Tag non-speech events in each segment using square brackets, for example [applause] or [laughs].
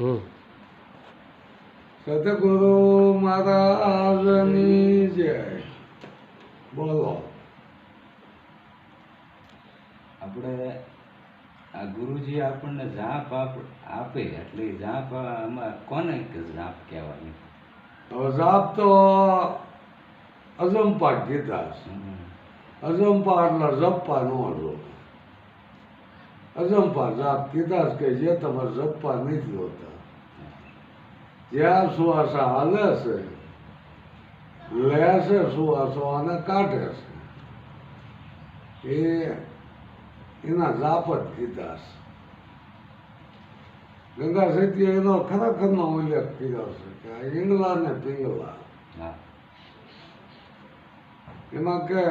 હમ. સતગુરુ મહારાજની જય. બોલો. આપણે આ ગુરુજી આપણને જાપ આપ- આપે એટલે જાપ આમાં કોને કે જાપ કહેવાય હવે જાપ તો અજંપા ગીતા. અજંપા એટલે જપ્પા નો હતો અજંપા જાપ કીધા કે જે તમારે જપ્પા નથી હોતા જ્યાં સુવાસા હાલે છે લે છે સુવાસો અને કાઢે છે. એ એના જાપ જ કીધા છે. ગંગા સત્ય એનો ખરેખરનો ઉલ્લેખ કર્યો છે કે આ ઈંગલા ને પિંગલા એમાં કે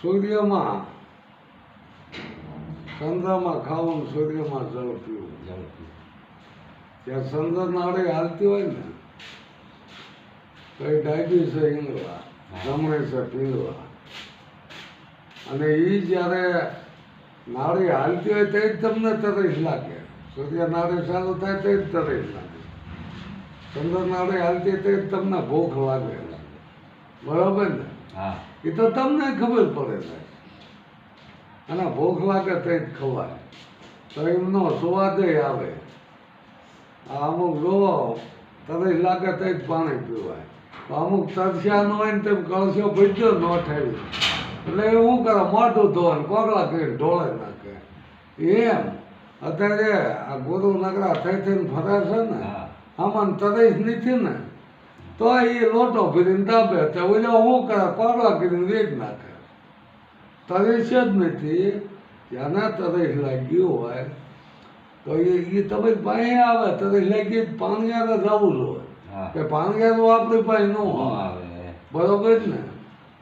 સૂર્યમાં ચંદ્રમાં ખાવું સૂર્યમાં જળ પીવું. જળ પીવું. ત્યાં ચંદ્ર નાડે હાલતી હોય ને કઈ ડાયબી છે ઈંગલા જમણે છે પીંગલા અને એ જ્યારે નાળી હાલતી હોય તે જ તમને તરસ લાગે. સૂર્ય નાળી ચાલુ થાય તે જ તરસ લાગે. ચંદ્ર નાળી હાલતી તે જ તમને ભૂખ લાગે. બરાબર ને? હા. એ તો તમને ખબર પડે છે અને ભૂખ લાગે તે જ ખવાય. તો એમનો સ્વાદ આવે. અમુક જોવો તરસ લાગે તો જ પાણી પીવાય. અમુક તરસ્યા ન હોય ને તેમ કળશો ભજ્યો ન ઠેવી. એટલે એ શું કરે? મોઢું ધોન કોગળા કરીને ઢોળે નાખે. એમ. અત્યારે આ ગુરુ નગરા થઈ થઈને ફરે છે ને આમાં તરસ નથી ને તો એ લોટો ભરીને દાબે તો ઓલો શું કરે? કોગળા કરીને વેચ નાખે. તરસ જ નથી. જેને તરસ લાગ્યું હોય તો એ એ તમે પાસે આવે તરસ લેગી જ પાણીયારે જવું જોઈએ. હા. કે પાણીયારું આપણી પાસે ન આવે. બરોબર જ ને?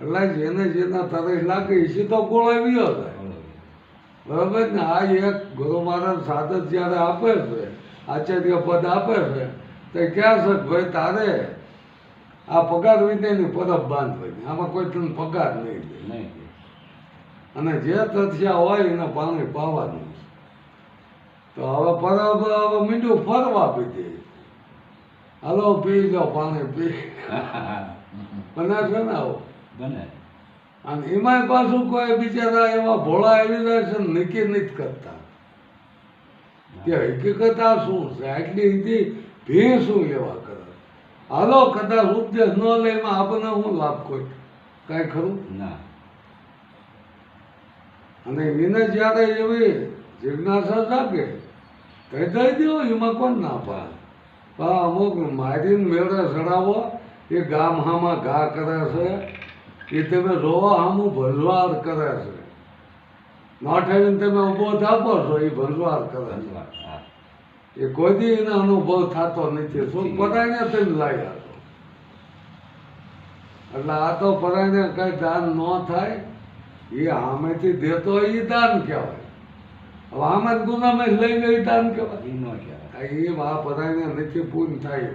એટલે જેને જેના તરસ લાગે એ સીધો ગોળાવ્યો જાય બરાબર ને? આ એક ગુરુ મહારાજ સાધક જ્યારે આપે છે આચાર્ય પદ આપે છે તો ક્યાં છે ભાઈ તારે આ પગાર વિનયની પરબ બાંધવાની. આમાં કોઈ તને પગાર નહીં દે. અને જે તથ્યા હોય એને પાણી પાવાનું તો હવે પરબ હવે મીંડું ફરવા પી દે હાલો પી લો પાણી પી. બને છે ને આવું. બને. અને એમાંય પાછું કોઈ બિચારા એવા ભોળા આવી જાય છે નક્કી નથી કરતા. કે હકીકત આ શું છે? આટલી હિન્દી ભી શું લેવા કરે? હાલો કદાચ ઉપદેશ ન લે એમાં આપણને શું લાભ કોઈ? કાંઈ ખરું? ના. અને એને જ્યારે એવી જિજ્ઞાસા જાગે એ દઈ દેવો એમાં કોણ ના પા અમુક મારીને મેળે ચડાવો એ ગામ હામાં ઘા કરે છે એ તમે રોવા હામું ભલવાર કરે છે. નોઠાવીને તમે ઊભો થાપો છો એ ભલવાર કરે છે. એ કોઈ દી એનો અનુભવ થતો નથી. શું પરાયને તમે લાગ્યા છો એટલે આ તો પરાયને કઈ દાન ન થાય એ આમેથી દેતો એ દાન કહેવાય. હવે આમાં ગુનામાં લઈ એ દાન કહેવાય. એ કહેવાય. એ વા બધાને નથી પૂર્ણ થાય.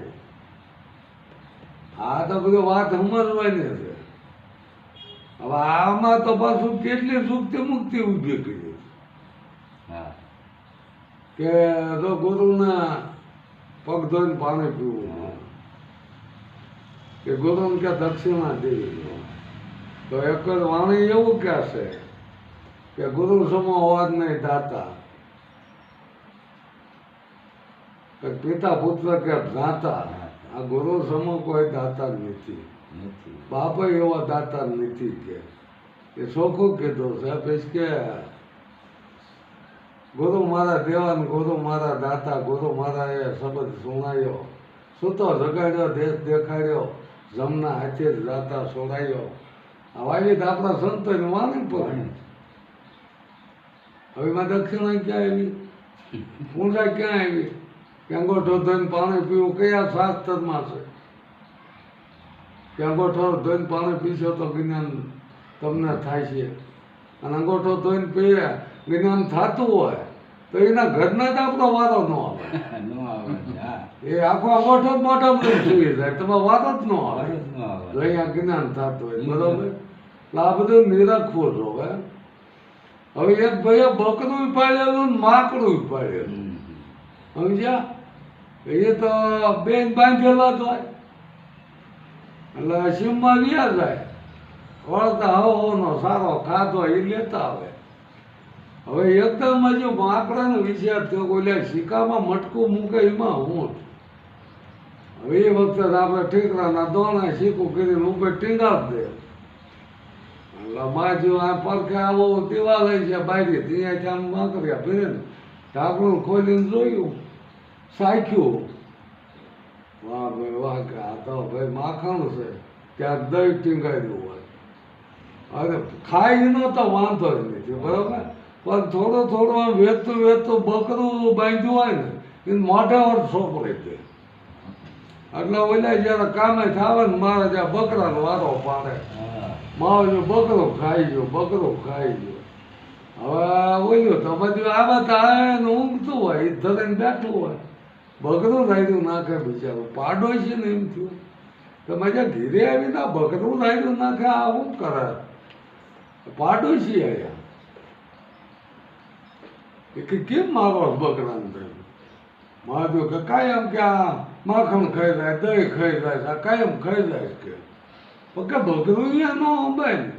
આ તો બધું વાત સમજવાની છે. હવે આમાં તો પાછું કેટલી સુક્તિ મુક્તિ ઊભી કરી હા. કે તો ગુરુના પગ ધોઈને પાણી પીવું કે ગુરુને કે દક્ષિણા દેવી તો એક જ વાણી એવું કહે છે કે ગુરુ સમો અવાજ નહીં દાતા પિતા પુત્ર કે દાતા આ ગુરુ સમો કોઈ દાતા નથી. બાપ એવા દાતા નથી કે એ ચોખ્ખું કીધું સાહેબ કે ગુરુ મારા દેવાન ગુરુ મારા દાતા ગુરુ મારા એ શબ્દ સુણાયો. સૂતો જગાડ્યો દેશ દેખાડ્યો જમના હાથે જ દાતા સોડાયો આ વાલી આપણા સંતો માની પડે હવે માં દક્ષિણા ક્યાં આવી. પૂંજા ક્યાં આવી? કે અંગોઠો ધોઈને પાણી પીવું. કયા શાસ્ત્રમાં છે? કે અંગોઠો ધોઈને પાણી પીશો તો જ્ઞાન તમને થાય છે. અને અંગોઠો ધોઈને પીએ જ્ઞાન થતું હોય તો એના ઘરના જ આપણો વારો ન આવે. [laughs] નો આવે હા. એ આખો અંગોઠો જ મોટા સુઈ જાય. તમારો વારો જ ન આવે. જો અહીંયા જ્ઞાન થતું હોય બરોબર? એટલે આ બધું નિરખવું જોવે હવે એક ભાઈએ બકરું પાડેલું ને માકડું પાડેલું સમજ્યા? એ તો બેન બાંધેલા હોય. એટલે સીમમાં ગયા જાય વળતા હવાનો સારો ખાધો એ લેતા આવે. હવે એકદમ હજુ માકડાનો વિચાર થયો બોલ્યા સિક્કામાં મટકું મૂકે એમાં હું હવે એ વખતે આપણે ઠીકરાના દોણા શીખું કરીને ઉપર ટીંગાપ દે. બાજુ આ પરખે આવો દિવાલ છે બારી ત્યાં આમ માકડ્યા ફેરે ને. ઢાંકણું ખોલીને જોયું, સાખ્યું. વાહ ભાઈ, વાહ, કે આ તો ભાઈ માખણ છે. ત્યાં દહીં ટીંગાડ્યું હોય. અરે, ખાઈ નો તો વાંધો જ નથી, બરાબર? પણ થોડો થોડો આમ વેચતું વેચતું બકરું બાંધ્યું હોય ને એ મોઢા વર સોંપડી દે એટલે ઓલા જયારે કામે થાવે ને મારે ત્યાં બકરાનો વારો પાડે. માવજો બકરો ખાઈ ગયો બકરો ખાઈ ગયો હવે ઓલ્યો તો બધું આ બધા ને ઊંઘતું હોય એ ધરીને બેઠું હોય. બકરું રાયડું નાખે બિચારો. પાડો છે ને એમ થયું. તો મજા ધીરે આવી ના બકરું રાયડું નાખે આ શું કરે? પાડો છે અહીંયા. કે કેમ મારો બકરાને માધુ કે કાયમ કે આ માખણ ખાઈ જાય, દહીં ખાઈ જાય આ કાયમ ખાઈ જાય કે. કે અહીંયા ન અંબાય ને.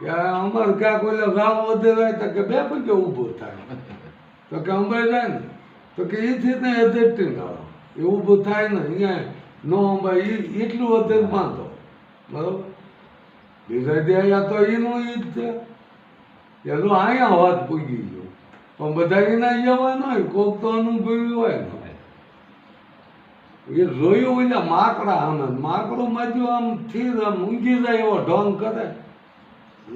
કે અમારે ક્યાંક ઓલા ગામ વધે જાય તો કે બે પગે ઊભું થાય. તો કે અંબાઈ જાય ને. તો કે એથી ને એધેટી ગાળો એ ઊભું થાય ને, અહીંયા ન અંબાય. એટલું વધે બાંધો બરોબર? બીજા દે તો એનું ઈદ છે. એનું અહીંયા વાત પૂગી પણ બધા એના જવા હોય કોક તો અનુભવી હોય ને એ જોયું એટલે માકડા આનંદ માકડો માજ્યો આમ થી આમ ઊંઘી જાય એવો ઢોંગ કરે.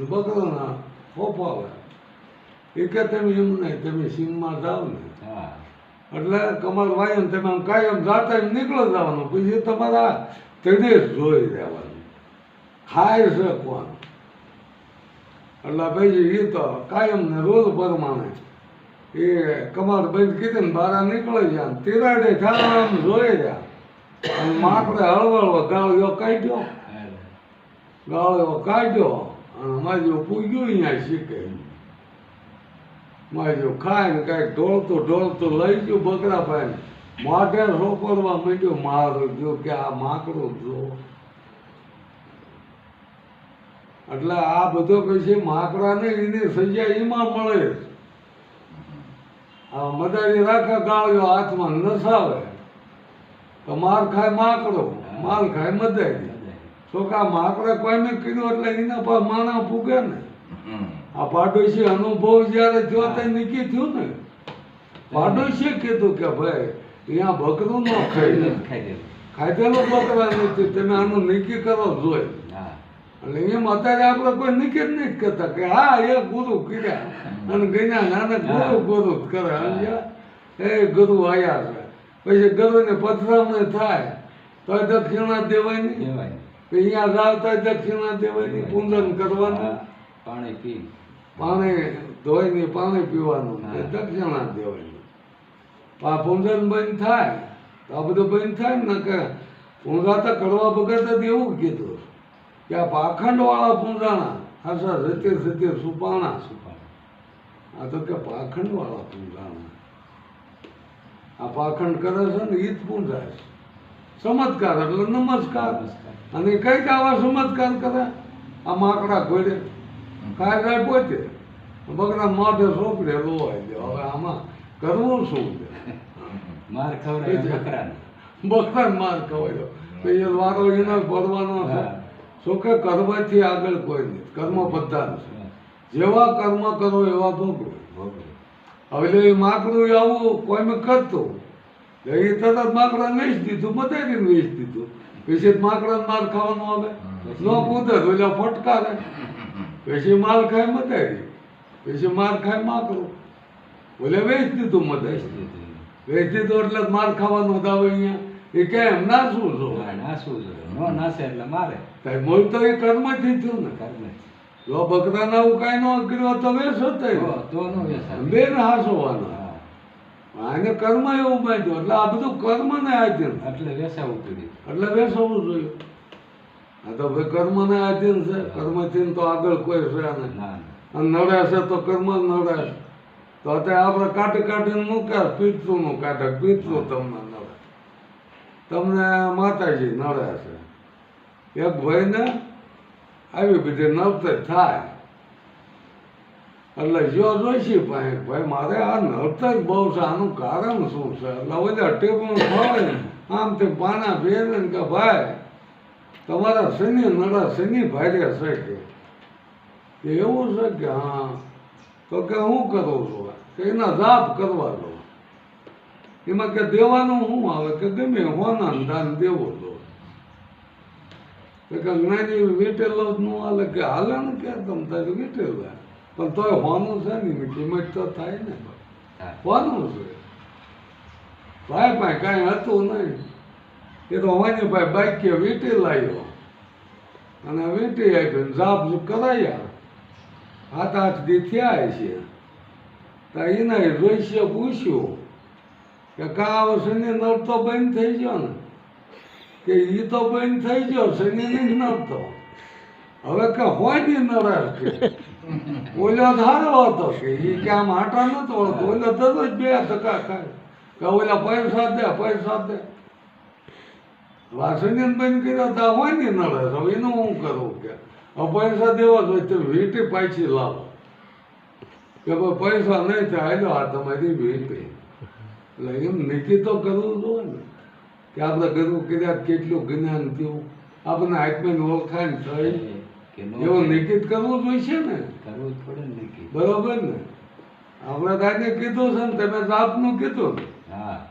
બકરો ના ફોફાવે. એ કે તમે એમ નહીં તમે સિંહમાં જાઓ ને. હા. એટલે કમલ વાયમ તમે આમ કાયમ જાતા એમ નીકળો જવાનું. પછી તમારા ત્રદેશ જોઈ રહેવાનું. ખાય છે કોણ? એટલે પછી એ તો કાયમ ને રોજ પ્રમાણે. એ કમાડ બંધ કીધી ને, બારા નીકળી જાય તિરાડે થાય આમ જોઈ રહ્યા અને માકડે હળવળ ગાળિયો કાઢ્યો. ગાળિયો કાઢ્યો અને માજો પૂગ્યું અહીંયા શીખે. માજો ખાય ને કાંઈક ઢોળતું ઢોળતું લઈ ગયું બકરા ભાઈ મોઢે રોપડવા માંડ્યો, મારું જો કે આ માકડું જો. એટલે આ બધો પછી માકડાને એની સજા એમાં મળે. આ મદારી રાખે ગાળ્યો હાથમાં નસાવે. તો માર ખાય માકડો માલ ખાય મદારી છોકરા માકડે કોઈને કીધું એટલે એના પર માણા ફૂગે ને. આ પાડોશી અનુભવ જ્યારે થયો તે નીકી થયું ને? પાડોશીએ કીધું કે ભાઈ અહીંયા બકરું ન ખાઈ ખાઈ દેલું ખાધેલું બકરા નથી તમે આનું નીકી કરો જોઈ. એટલે એમ અત્યારે આપણે કોઈ નિકેત નહીં કરતા કે હા એ ગુરુ કર્યા. અને ગયા નાના ગુરુ ગુરુ જ કરે. સમજ્યા એ ગુરુ આયા છે. પછી ગુરુને પથરામણી થાય. તો દક્ષિણા દેવાની. અહીંયા રાવતા દક્ષિણા દેવાની પૂજન કરવાનું. પાણી પી. પાણી ધોઈને પાણી પીવાનું. દક્ષિણા દેવાની. આ પૂજન બંધ થાય. તો આ બધું બંધ થાય ને કે પૂજા તો કરવા વગર તો એવું કીધું. કે આ પાખંડવાળા પૂંજાણા હાસા રતે સત્ય સુપાણા સુપાણા. આ તો કે પાખંડવાળા પૂંજાણા. આ પાખંડ કરે છે ને ઈ જ પૂંજાય છે. ચમત્કાર એટલે નમસ્કાર. અને કંઈક આવા ચમત્કાર કરે આ માકડા ઘોડે. કાય પોતે. બકરા માથે સોપડે લોવાય દે હવે આમાં કરવું શું છે? [laughs] માર ખવડાય એ. બકરા માર ખવાય તો એ વારો એના ભરવાનો છે. હા. શું કે કર્મથી આગળ કોઈ નહીં. કર્મ બધા છે. જેવા કર્મ કરો એવા ભોગવો. હવે માકડું આવું કોઈ કરતું. તો એ તરત માકડા વેચી દીધું બધાને વેચી દીધું. પછી માકડા માર ખાવાનું આવે. નો કૂદે એટલે ફટકારે. પછી માલ ખાય મદારી પછી માર ખાય માકડું. એટલે વેચી દીધું મદારી વેચી દીધું. એટલે માલ માર ખાવાનું આવે અહીંયા. એ કે ના શું છો નાસવું જોઈએ. ન નાસે એટલે મારે. કઈ મૂળ તો એ કર્મથી થયું ને. કર્મ જ. બકરાના કાંઈ ન કર્યું તો વેચ તો નો. બેન હાસવાના. આને કર્મ એવું બાંધ્યું. એટલે આ બધું કર્મ ને આધીન. એટલે વેસાવું પીડી એટલે બેસવું જોઈએ. આ તો ભાઈ કર્મ ને આધીન છે. કર્મથી તો આગળ કોઈ છે નહીં. ના અને નડે છે તો કર્મ જ નડે તો અત્યારે આપણે કાઢી કાઢીને મૂક્યા. નું કાઢે. પીતું તમને. તમને માતાજી નડે છે. એક ભાઈને આવી બધી નડતર થાય. એટલે જો જોઈશી ભાઈ ભાઈ, મારે આ નડતર બહુ છે. આનું કારણ શું છે? એટલે બધા ખોલે ને આમ તે પાના ફેરવે ને કે ભાઈ, તમારા શનિ નડા, શનિ ભારે છે કે? એવું છે કે હા? તો કે હું કરું છું? એના જાપ કરવા દો. એમાં કે દેવાનું શું આવે કે ગમે હોના દાન દેવો લો તો કે જ્ઞાની વીટેલો ન હાલે કે હાલે ને કે તમ તારે વીટેલા પણ તોય હોનું છે ને કિંમત તો થાય ને. હોનું છે. ભાઈ ભાઈ કાંઈ હતું નહીં. એ તો હોની ભાઈ બાઈકે વીટી લાવ્યો અને વીટી આપી ને જાપ કરાયા. હાથ આઠ દી થયા છે. તો એને રોઈશે પૂછ્યું. કે કા હવે શનિ નળ તો બંધ થઈ ગયો ને. કે ઈ તો બંધ થઈ ગયો, શનિ નહીં નડતો હવે કે હોયની નડે કે ઓલો ધારો હતો કે ઈ કે આટા નતો વળતો, ઓલો થતો જ બે ધક્કા ખાય. કે ઓલા પૈસા દે પૈસા દે વાસણિયન બંધ કર્યો તો હોય નહીં નડે હવે એનું હું કરું કે? પૈસા દેવા જોઈએ તો વીટી પાછી લાવો. કે ભાઈ પૈસા નહીં થાય આ તમારી વીટી. એટલે એમ નક્કી તો કરવું જોઈએ ને. કે આપણે કરવું કર્યા કેટલું જ્ઞાન થયું આપણને આત્માની ઓળખાણ થઈ કે નો એવું નિકિત કરવું જોઈશે ને? કરવું પડે ને બરોબર ને? આપણે તાને કીધું છે ને તમે જાતનું કીધું ને. હા.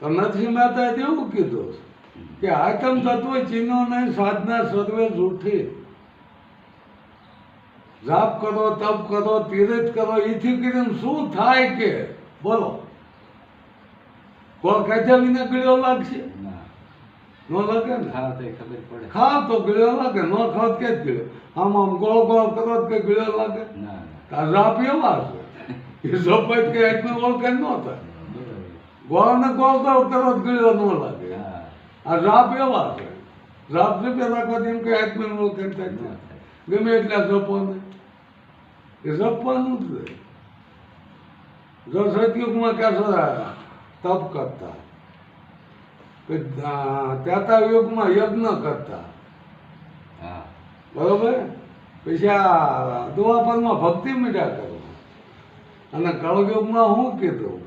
તો નથી માતા એવું કીધું છે? કે આતમ તત્વ ચિહ્નો નહીં સાધના સર્વે જૂઠી. જાપ કરો તપ કરો તીરથ કરો એથી કરીને શું થાય કે? બોલો. કોઈ કાઢ્યા વિના ગળ્યો લાગશે? ના. લાગે ને? ખાવ તો ખબર પડે. ખાવ તો ગળ્યો લાગે ન ખાવ કે જ ગળ્યો. આમ આમ ગોળ ગોળ કરો કે ગળ્યો લાગે? આ રાપ એવા છે. એ સફેદ કે એકને ઓળખાણ ન થાય. ગોળ ને ગોળ ગોળ કરો ગળ્યો ન લાગે. આ રાપ એવા છે. રાપ રૂપે રાખવાથી એમ કે આત્માનું ઓળખાણ થાય. ગમે એટલા જપોને એ જપવાનું જ રહે. જો સતયુગમાં ક્યાં તપ કરતા. ત્યાતા યુગમાં યજ્ઞ કરતા. હા. બરોબર? પછી આ દુવાપરમાં ભક્તિ મીઠા કરો. અને કળયુગમાં શું કીધું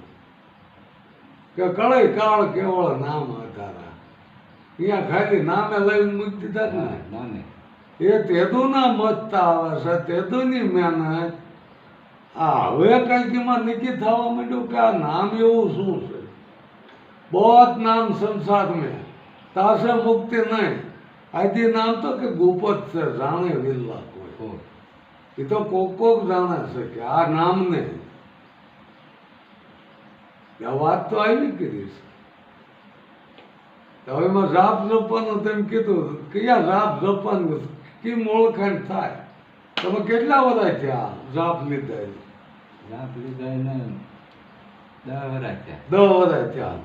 કે કળય કાળ કેવળ નામ આધારા. અહીંયા ખાલી નામે લઈને મૂકી દીધા ને હા, ના. એ તેદુના મતતા આવે છે તેદુની મહેનત. આ હવે કંઈક એમાં નક્કી થવા માંડ્યું કે આ નામ એવું શું છે? बहुत नाम संसार में तासे मुक्ति नहीं आदि नाम तो के गुपत से जाने विल्ला कोई ઓ એ તો કોક કોક જાણે છે કે આ નામને આ વાત તો આવી કરી છે તો હવે એમાં રાપ જપવાનું તેમ કીધું કયા રાપ જપવાનું કેમ ઓળખાણ થાય તમે કેટલા બધા થયા રાપ લીધા એ? રાપ લીધા એને દસ વરસ થયા દસ બધા થયા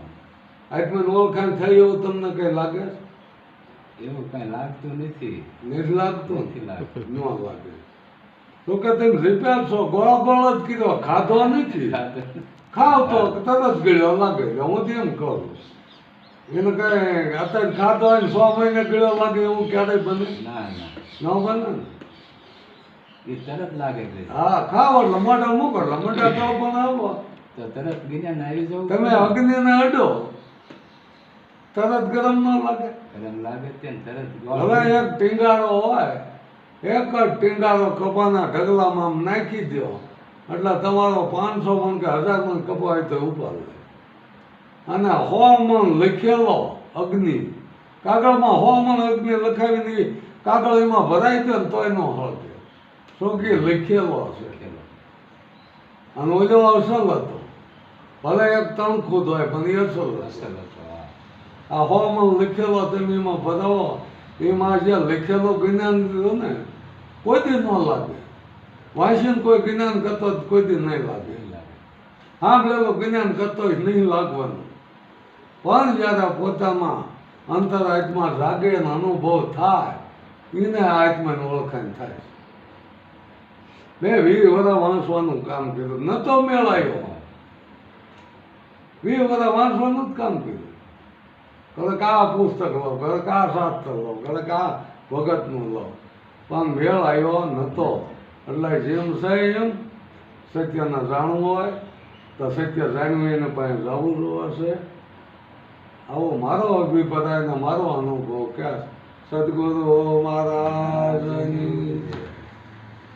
આત્માની ઓળખાણ થઈ એવું તમને કઈ લાગે એવું કઈ લાગતું નથી. નથી લાગતું? નથી લાગતું. ન લાગે. તો કે તમે રિપેર છો ગોળો ગોળો જ કીધો ખાધો નથી? ખાવ તો તરત ગળ્યો લાગે હું તો એમ કહું એને કઈ અત્યારે ખાધો હોય સો મહિને ગળ્યો લાગે એવું ક્યારેય બને? ના ના. ન બને? ને એ તરત લાગે છે. હા ખાવ મોઢા મૂકો મોઢા તો [coughs] પણ આવો તો તરત જ્ઞાન આવી જવું તમે. અગ્નિને અડો. તરત ગરમ ન લાગે. ગરમ લાગે છે તરત હવે એક ટીંગાળો હોય એક જ ટીંગાળો કપાના ઢગલામાં નાખી દો એટલે તમારો પાંચસો મણ કે હજાર મણ કપાય તો ઉપર લે. અને હો મણ લખેલો અગ્નિ. કાગળમાં હો મણ અગ્નિ લખાવી દીધી કાગળ એમાં ભરાય છે ને એનો હળગે. શું કે લખેલો છે. અને ઓલો અસલ હતો. ભલે એક તણખું હોય પણ એ અસલ અસલ હતો આ હોમાં લખેલો તમે એમાં ભરાવો, એમાં જે લખેલો જ્ઞાન રહ્યું ને કોઈ દી ન લાગે. વાંચીને કોઈ જ્ઞાન કરતો કોઈ દી નહીં લાગે. સાંભળેલો જ્ઞાન કરતો જ નહીં લાગવાનું. પણ જ્યારે પોતામાં અંતર આત્મા જાગે અનુભવ થાય, એને આત્માને ઓળખાણ થાય. મેં વી વરા વાંચવાનું કામ કર્યું. નતો મેળાયો વી વરા વાંચવાનું જ કામ કર્યું. કદાચ કા પુસ્તક લો કદાચ કા શાસ્ત્ર લો કદાચ કા ભગતનું લો પણ વેળ આવ્યો નહોતો. એટલે જેમ છે એમ સત્યને જાણવું હોય, તો સત્ય જાણવીને પાસે જવું હશે. આવો મારો અભિપ્રાય ને મારો અનુભવ. કે સદગુરુ મહારાજની